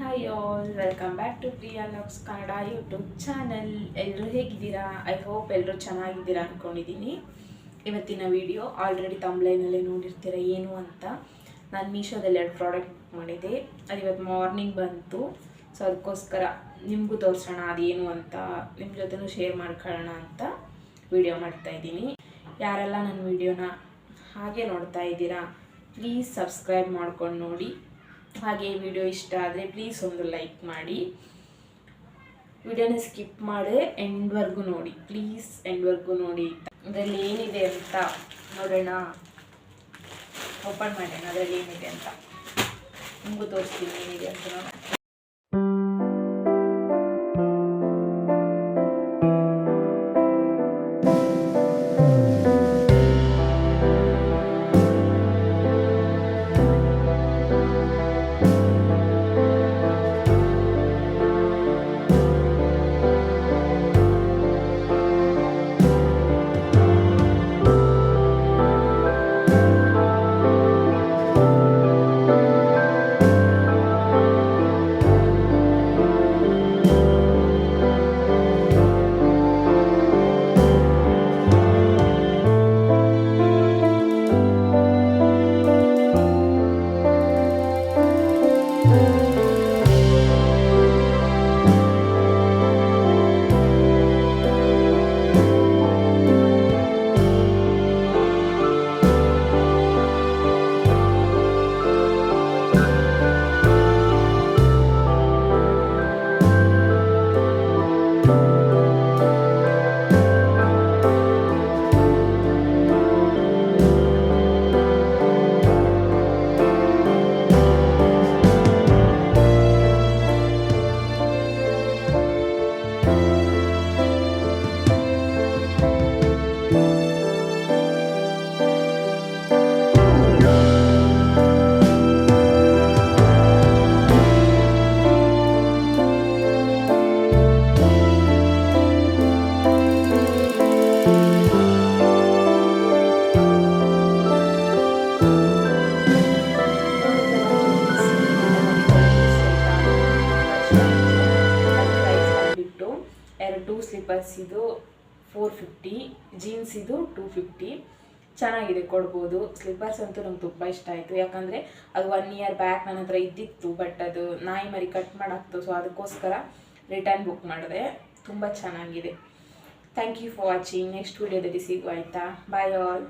Hi all welcome back to Priya LOX Kannada YouTube channel ಎಲ್ಲರೂ ಹೇಗಿದ್ದೀರಾ? I hope ಎಲ್ಲರೂ ಚೆನ್ನಾಗಿದ್ದೀರಾ ಅಂದ್ಕೊಂಡಿದ್ದೀನಿ ಇವತ್ತಿನ ವಿಡಿಯೋ ಆಲ್ರೆಡಿ ತಮ್ಲೈನಲ್ಲೇ ನೋಡಿರ್ತೀರ ಏನು ಅಂತ. ನಾನು ಮೀಶೋದಲ್ಲಿ ಎರಡು ಪ್ರಾಡಕ್ಟ್ ಮಾಡಿದೆ. ಅದು ಇವತ್ತು ಮಾರ್ನಿಂಗ್ ಬಂತು. ಸೊ ಅದಕ್ಕೋಸ್ಕರ ನಿಮಗೂ ತೋರಿಸೋಣ ಅದೇನು ಅಂತ ನಿಮ್ಮ ಜೊತೆನೂ ಶೇರ್ ಮಾಡ್ಕೊಳ್ಳೋಣ ಅಂತ ವಿಡಿಯೋ ಮಾಡ್ತಾ ಇದ್ದೀನಿ. ಯಾರೆಲ್ಲ ನನ್ನ ವಿಡಿಯೋನ ಹಾಗೆ ನೋಡ್ತಾ ಇದ್ದೀರಾ ಪ್ಲೀಸ್ ಸಬ್ಸ್ಕ್ರೈಬ್ ಮಾಡ್ಕೊಂಡು ನೋಡಿ. ಹಾಗೆ ವಿಡಿಯೋ ಇಷ್ಟ ಆದರೆ ಪ್ಲೀಸ್ ಒಂದು ಲೈಕ್ ಮಾಡಿ. ವಿಡಿಯೋನ ಸ್ಕಿಪ್ ಮಾಡದೆ ಎಂಡ್ವರೆಗೂ ನೋಡಿ. ಪ್ಲೀಸ್ ಎಂಡ್ವರೆಗೂ ನೋಡಿ. ಅದರಲ್ಲಿ ಏನಿದೆ ಅಂತ ನೋಡೋಣ. ಓಪನ್ ಮಾಡೋಣ ಅದರಲ್ಲಿ ಏನಿದೆ ಅಂತ. ನಿಮಗೂ ತೋರಿಸ್ತೀನಿ ಏನಿದೆ ಅಂತ ನೋಡೋಣ. ಎರಡು ಸ್ಲಿಪ್ಪರ್ಸ್ ಇದು ಫೋರ್ ಫಿಫ್ಟಿ ಜೀನ್ಸ್ ಇದು ಟೂ ಫಿಫ್ಟಿ ಚೆನ್ನಾಗಿದೆ, ಕೊಡ್ಬೋದು. ಸ್ಲಿಪ್ಪರ್ಸ್ ಅಂತೂ ನಂಗೆ ತುಂಬ ಇಷ್ಟ ಆಯಿತು. ಯಾಕಂದರೆ ಅದು ಒನ್ ಇಯರ್ ಬ್ಯಾಕ್ ನನ್ನ ಹತ್ರ ಇದ್ದಿತ್ತು ಬಟ್ ಅದು ನಾಯಿ ಮರಿ ಕಟ್ ಮಾಡಾಕ್ತು ಸೊ ಅದಕ್ಕೋಸ್ಕರ ರಿಟರ್ನ್ ಬುಕ್ ಮಾಡಿದೆ. ತುಂಬ ಚೆನ್ನಾಗಿದೆ. Thank you for watching next ವೀಡಿಯೋದಲ್ಲಿ ಸಿಗುವ ಆಯಿತಾ? ಬಾಯ್ ಆಲ್